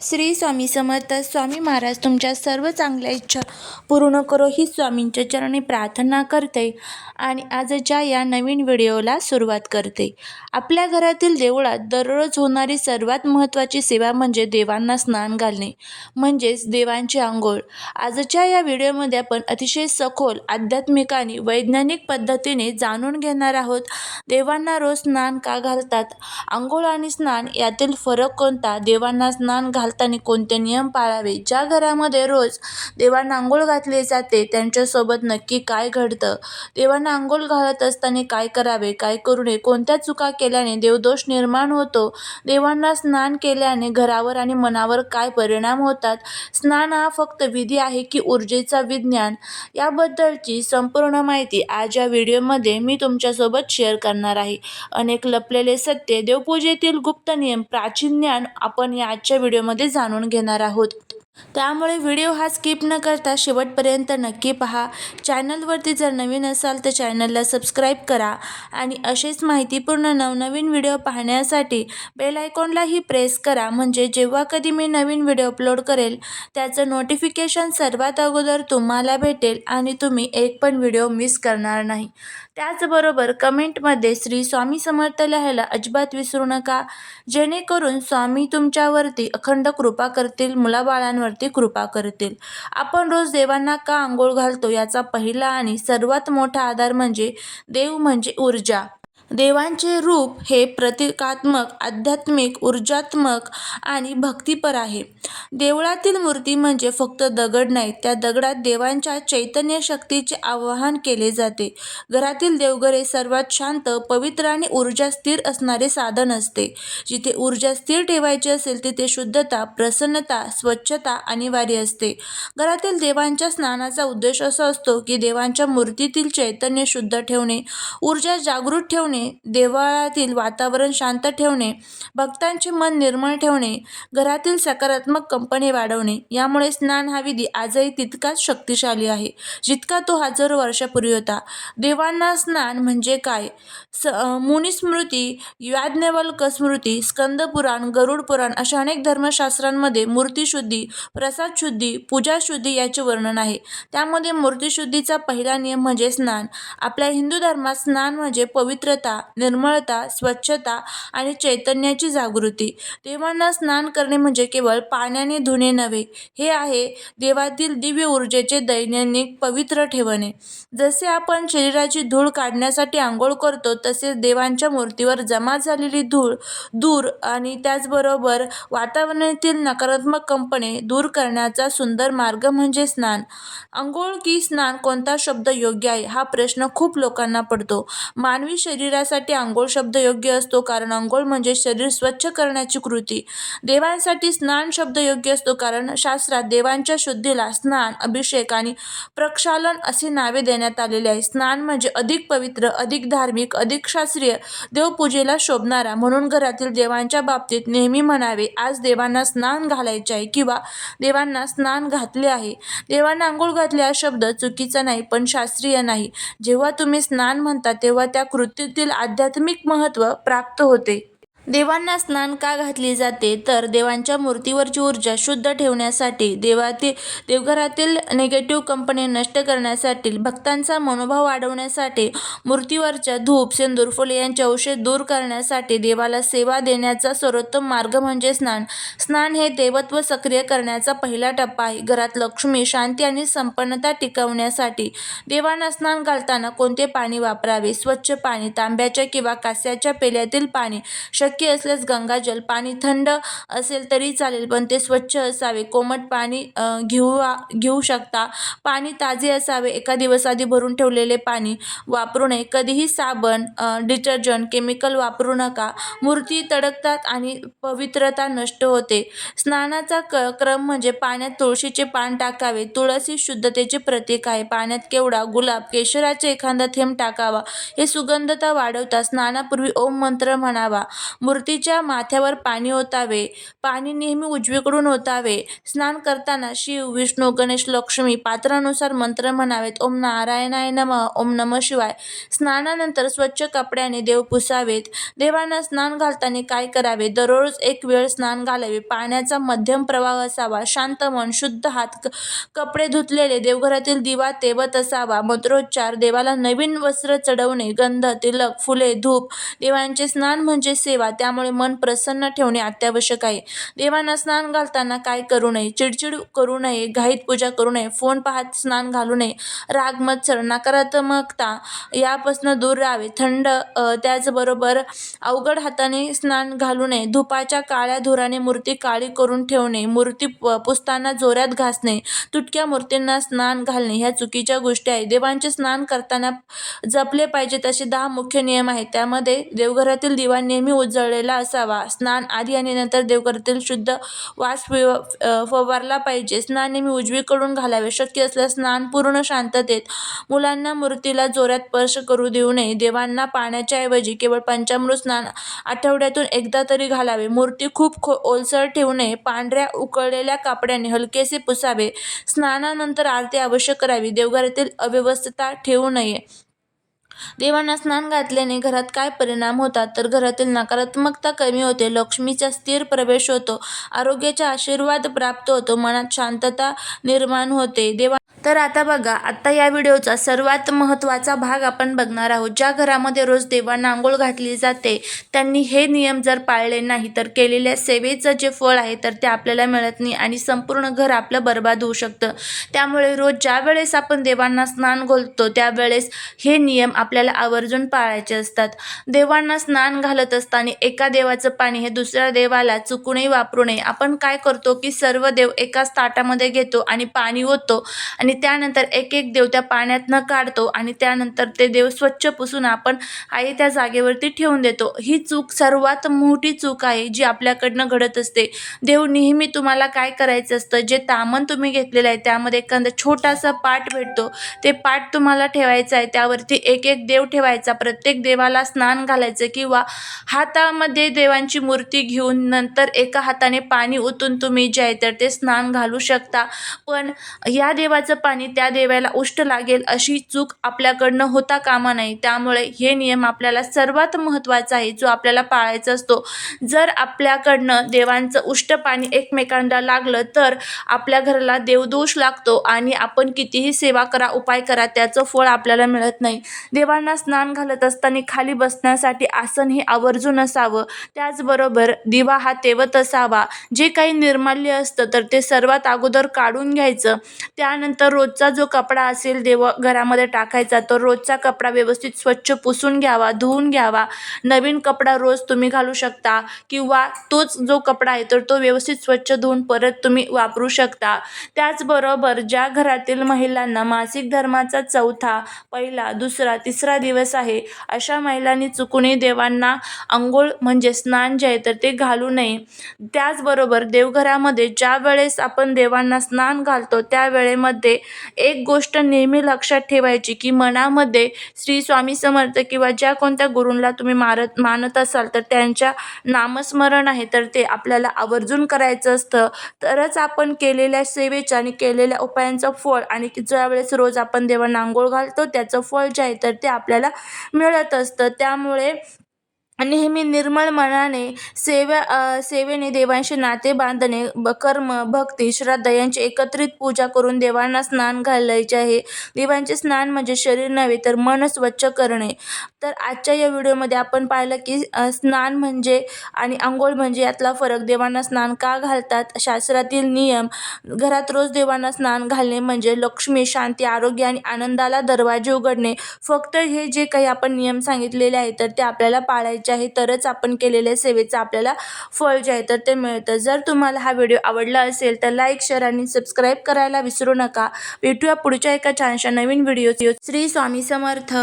श्री स्वामी समर्थ स्वामी महाराज तुमच्या सर्व चांगल्या इच्छा पूर्ण करो ही स्वामींच्या चरणी प्रार्थना करते आणि आजच्या या नवीन व्हिडिओला सुरुवात करते. आपल्या घरातील देवळात दररोज होणारी सर्वात महत्त्वाची सेवा म्हणजे देवांना स्नान घालणे म्हणजेच देवांची आंघोळ. आजच्या या व्हिडिओमध्ये आपण अतिशय सखोल आध्यात्मिक आणि वैज्ञानिक पद्धतीने जाणून घेणार आहोत देवांना रोज स्नान का घालतात? आंघोळ आणि स्नान यातील फरक कोणता? देवांना स्नान घाल घालताना कोणते नियम पाळावे? ज्या घरामध्ये रोज देवांना आंघोळ घातली जाते त्यांच्यासोबत नक्की काय घडतं? देवांना आंघोळ घालत असताना काय करावे? काय करू नये? कोणत्या चुका केल्याने देवदोष निर्माण होतो? देवांना स्नान केल्याने घरावर आणि मनावर काय परिणाम होतात? स्नान हा फक्त विधी आहे की ऊर्जेचा विज्ञान? याबद्दलची संपूर्ण माहिती आज या व्हिडिओमध्ये मी तुमच्यासोबत शेअर करणार आहे. अनेक लपलेले सत्य देवपूजेतील गुप्त नियम प्राचीन ज्ञान आपण या आजच्या व्हिडिओमध्ये जाणून घेणार आहोत. त्यामुळे व्हिडिओ हा स्किप न करता शेवटपर्यंत नक्की पहा. चॅनलवरती जर नवीन असाल तर चॅनलला सबस्क्राईब करा आणि असेच माहितीपूर्ण नवनवीन व्हिडिओ पाहण्यासाठी बेल आयकॉनलाही प्रेस करा. म्हणजे जेव्हा कधी मी नवीन व्हिडिओ अपलोड करेल त्याचं नोटिफिकेशन सर्वात अगोदर तुम्हाला भेटेल आणि तुम्ही एक पण व्हिडिओ मिस करणार नाही. त्याचबरोबर कमेंटमध्ये श्री स्वामी समर्थ लिहायला अजिबात विसरू नका. जेणेकरून स्वामी तुमच्यावरती अखंड कृपा करतील मुलाबाळांवरती कृपा करतील. आपण रोज देवांना का आंघोळ घालतो याचा पहिला आणि सर्वात मोठा आधार म्हणजे देव म्हणजे ऊर्जा. देवांचे रूप हे प्रतिकात्मक आध्यात्मिक ऊर्जात्मक आणि भक्तिपर आहे. देवळातील मूर्ती म्हणजे फक्त दगड नाही त्या दगडात देवांच्या चैतन्य शक्तीचे आवाहन केले जाते. घरातील देवघर हे सर्वात शांत पवित्र आणि ऊर्जा स्थिर असणारे साधन असते. जिथे ऊर्जा स्थिर ठेवायची असेल तिथे शुद्धता प्रसन्नता स्वच्छता अनिवार्य असते. घरातील देवांच्या स्नानाचा उद्देश असा असतो की देवांच्या मूर्तीतील चैतन्य शुद्ध ठेवणे ऊर्जा जागृत ठेवणे देवळातील वातावरण शांत ठेवणे भक्तांचे मन निर्मळ ठेवणे घरातील सकारात्मक कंपनी वाढवणे यामुळे स्नान हा विधी आजही तितकाच शक्तिशाली आहे जितका तो हजारो वर्षापूर्वी होता. देवांना स्नान म्हणजे काय? स मुनिस्मृती याज्ञवल्क स्मृती स्कंदपुराण गरुड पुराण अशा अनेक धर्मशास्त्रांमध्ये मूर्तीशुद्धी प्रसादशुद्धी पूजाशुद्धी याचे वर्णन आहे. त्यामध्ये मूर्तीशुद्धीचा पहिला नियम म्हणजे स्नान. आपल्या हिंदू धर्मात स्नान म्हणजे पवित्रता निर्मळता स्वच्छता आणि चैतन्याची जागृती. देवांना स्नान करणे म्हणजे केवळ पाण्याने धुणे नव्हे हे आहे देवातील दिव्य ऊर्जेचे दैनंदिन पवित्र ठेवणे. जसे आपण शरीराची धूळ काढण्यासाठी आंघोळ करतो तसेच देवांच्या मूर्तीवर जमा झालेली धूळ दूर आणि त्याचबरोबर वातावरणातील नकारात्मक कंपने दूर करण्याचा सुंदर मार्ग म्हणजे स्नान. आंघोळ की स्नान कोणता शब्द योग्य आहे हा प्रश्न खूप लोकांना पडतो. मानवी शरीरासाठी आंघोळ शब्द योग्य असतो कारण आंघोळ म्हणजे शरीर स्वच्छ करण्याची कृती. देवांसाठी स्नान शब्द योग्य असतो कारण शास्त्रात देवांच्या शुद्धीला स्नान अभिषेक आणि प्रक्षालन असे नावे देण्यात आलेले आहे. स्नान म्हणजे अधिक पवित्र अधिक धार्मिक अधिक शास्त्रीय देवपूजेला शोभणारा. म्हणून घरातील देवांच्या बाबतीत नेहमी म्हणावे आज देवांना स्नान घालायचे आहे किंवा देवांना स्नान घातले आहे. देवांना आंघोळ घातले हा शब्द चुकीचा नाही पण शास्त्रीय नाही. जेव्हा तुम्ही स्नान म्हणता तेव्हा त्या कृतीतील आध्यात्मिक महत्त्व प्राप्त होते. देवांना स्नान का घातली जाते? तर देवांच्या मूर्तीवरची ऊर्जा शुद्ध ठेवण्यासाठी देवातील देवघरातील निगेटिव्ह कंपनी नष्ट करण्यासाठी भक्तांचा मनोभाव वाढवण्यासाठी मूर्तीवरच्या धूप सिंदूर फुले यांचे औषध दूर करण्यासाठी देवाला सेवा देण्याचा सर्वोत्तम मार्ग म्हणजे स्नान. स्नान हे देवत्व सक्रिय करण्याचा पहिला टप्पा आहे. घरात लक्ष्मी शांती आणि संपन्नता टिकवण्यासाठी देवांना स्नान घालताना कोणते पाणी वापरावे? स्वच्छ पाणी तांब्याच्या किंवा कास्याच्या पेल्यातील पाणी शक्य असल्यास गंगाजल पाणी थंड असेल तरी चालेल पण ते स्वच्छ असावे. कोमट पाणी घेऊ घेऊ शकता. पाणी ताजे असावे. एका दिवस आधी भरून ठेवलेले पाणी वापरू नये. कधीही साबण डिटर्जंट केमिकल वापरू नका. मूर्ती तडकतात आणि पवित्रता नष्ट होते. स्नानाचा क क्रम म्हणजे पाण्यात तुळशीचे पान टाकावे. तुळस शुद्धतेचे प्रतीक आहे. पाण्यात केवडा गुलाब केशराचे एखादा थेंब टाकावा. हे सुगंधता वाढवतात स्नानापूर्वी ओम मंत्र म्हणावा. मूर्तीच्या माथ्यावर पाणी ओतावे पाणी नेहमी उजवीकडून ओतावे. स्नान करताना शिव विष्णू गणेश लक्ष्मी पात्रानुसार मंत्र म्हणावेत ओम नारायणाय नमः ओम नमः शिवाय. स्नानानंतर स्वच्छ कपड्याने देव पुसावेत. देवांना स्नान घालताना काय करावे? दररोज एक वेळ स्नान घालावे. पाण्याचा मध्यम प्रवाह असावा. शांत मन शुद्ध हात क- कपडे धुतलेले देवघरातील दिवा तेवत असावा. मंत्रोच्चार देवाला नवीन वस्त्र चढवणे गंध तिलक फुले धूप. देवांचे स्नान म्हणजे सेवा. त्यामुळे मन प्रसन्न ठेवणे अत्यावश्यक आहे. देवांना स्नान घालताना काय करू नये? चिडचिड करू नये घाईत पूजा करू नये फोन पाहत स्नान घालू नये राग मत्सर नकारात्मकता यापासून दूर राहावे. थंड त्याचबरोबर अवघड हाताने स्नान घालू नये. धुपाच्या काळ्या धुराने मूर्ती काळी करून ठेवणे मूर्ती प- पुसताना जोऱ्यात घासणे तुटक्या मूर्तींना स्नान घालणे ह्या चुकीच्या गोष्टी आहेत. देवांचे स्नान करताना जपले पाहिजे तसे दहा मुख्य नियम आहेत. त्यामध्ये देवघरातील दिवा नेहमी उजळलेला असावा. स्नान आधी आणि नंतर देवघरातील शुद्ध वास फवारला पाहिजे. स्नान नेहमी उजवीकडून घालावे. शक्य असल्यास स्नान पूर्ण शांततेत. मुलांना मूर्तीला जोरात स्पर्श करू देऊ नये. देवांना पाण्याच्या ऐवजी केवळ पंचामृत स्नान आठवड्यातून एकदा तरी घालावे. मूर्ती खूप खो ओलसर ठेवू नये. पांढऱ्या उकळलेल्या कापड्याने हलकेसे पुसावे. स्नानानंतर आरती आवश्यक करावी. देवघरातील अव्यवस्थता ठेवू नये. देवांना स्नान घातल्याने घरात काय परिणाम होतात? तर घरातील नकारात्मकता कमी होते. लक्ष्मीचा स्थिर प्रवेश होतो. आरोग्याचा आशीर्वाद प्राप्त होतो. मनात शांतता निर्माण होते. देवा तर आता बघा आता या व्हिडिओचा सर्वात महत्त्वाचा भाग आपण बघणार आहोत. ज्या घरामध्ये रोज देवांना आंघोळ घातली जाते त्यांनी हे नियम जर पाळले नाही तर केलेल्या सेवेचं जे फळ आहे तर ते आपल्याला मिळत नाही आणि संपूर्ण घर आपलं बर्बाद होऊ शकतं. त्यामुळे रोज ज्या वेळेस आपण देवांना स्नान घालतो त्यावेळेस हे नियम आपल्याला आवर्जून पाळायचे असतात. देवांना स्नान घालत असताना एका देवाचं पाणी हे दुसऱ्या देवाला चुकूनही वापरू नये. आपण काय करतो की सर्व देव एकाच ताटामध्ये घेतो आणि पाणी ओततो आणि त्यानंतर एक एक देव त्या पाण्यातनं काढतो आणि त्यानंतर ते देव स्वच्छ पुसून आपण आई त्या जागेवरती ठेवून देतो. ही चूक सर्वात मोठी चूक आहे जी आपल्याकडनं घडत असते. देव नेहमी तुम्हाला काय करायचं असतं? जे तामण तुम्ही घेतलेलं आहे त्यामध्ये एखादा छोटासा पाठ भेटतो. ते पाठ तुम्हाला ठेवायचं आहे. त्यावरती एक एक देव ठेवायचा प्रत्येक देवाला स्नान घालायचं किंवा हातामध्ये देवांची मूर्ती घेऊन नंतर एका हाताने पाणी ओतून तुम्ही जे आहे तर ते स्नान घालू शकता. पण या देवाचं पाणी त्या देवाला उष्ट लागेल अशी चूक आपल्याकडनं होता कामा नाही त्यामुळे हे नियम आपल्याला सर्वात महत्त्वाचा आहे जो आपल्याला पाळायचा असतो. जर आपल्याकडनं देवांचं उष्ट पाणी एकमेकांना लागलं तर आपल्या घराला देवदोष लागतो आणि आपण कितीही सेवा करा उपाय करा त्याचं फळ आपल्याला मिळत नाही. देवांना स्नान घालत असताना खाली बसण्यासाठी आसन हे आवर्जून असावं. त्याचबरोबर दिवा हा तेवत असावा. जे काही निर्माल्य असतं तर ते सर्वात अगोदर काढून घ्यायचं. त्यानंतर रोजचा जो कपडा असेल देव घरामध्ये टाकायचा तो रोजचा कपडा व्यवस्थित स्वच्छ पुसून घ्यावा धुवून घ्यावा. नवीन कपडा रोज तुम्ही घालू शकता किंवा तोच जो कपडा आहे तर तो व्यवस्थित स्वच्छ धुवून परत तुम्ही वापरू शकता. त्याचबरोबर ज्या घरातील महिलांना मासिक धर्माचा चौथा पहिला दुसरा तिसरा तिसरा दिवस आहे. अशा महिलांनी चुकूनही देवांना आंघोळ म्हणजे स्नान जे आहे तर ते घालू नये. त्याचबरोबर देवघरामध्ये ज्या वेळेस आपण देवांना स्नान घालतो त्या वेळेमध्ये एक गोष्ट नेहमी लक्षात ठेवायची की मनामध्ये श्री स्वामी समर्थ किंवा ज्या कोणत्या गुरूंला तुम्ही मारत मानत असाल तर त्यांच्या नामस्मरण आहे तर ते आपल्याला आवर्जून करायचं असतं. तरच आपण केलेल्या सेवेचं आणि केलेल्या उपायांचं फळ आणि ज्यावेळेस रोज आपण देवांना आंघोळ घालतो त्याचं फळ जे आहे तर ते ते आपल्याला मिळत असतं. त्यामुळे नेहमी निर्मळ मनाने सेव्या सेवेने देवांशी नाते बांधणे ब कर्म भक्ती श्रद्धा यांची एकत्रित पूजा करून देवांना स्नान घालायचे आहे. देवांचे स्नान म्हणजे शरीर नव्हे तर मन स्वच्छ करणे. तर आजच्या या व्हिडिओमध्ये आपण पाहिलं की स्नान म्हणजे आणि आंघोळ म्हणजे यातला फरक देवांना स्नान का घालतात? शास्त्रातील नियम घरात रोज देवांना स्नान घालणे म्हणजे लक्ष्मी शांती आरोग्य आणि आनंदाला दरवाजे उघडणे. फक्त हे जे काही आपण नियम सांगितलेले आहेत तर ते आपल्याला पाळायचे आहे तरच आपण केलेल्या सेवेचं आपल्याला फळ जे आहे तर ते मिळतं. जर तुम्हाला हा व्हिडिओ आवडला असेल तर लाईक शेअर आणि सबस्क्राईब करायला विसरू नका. भेटूया पुढच्या एका छानशा नवीन व्हिडिओ श्री स्वामी समर्थ.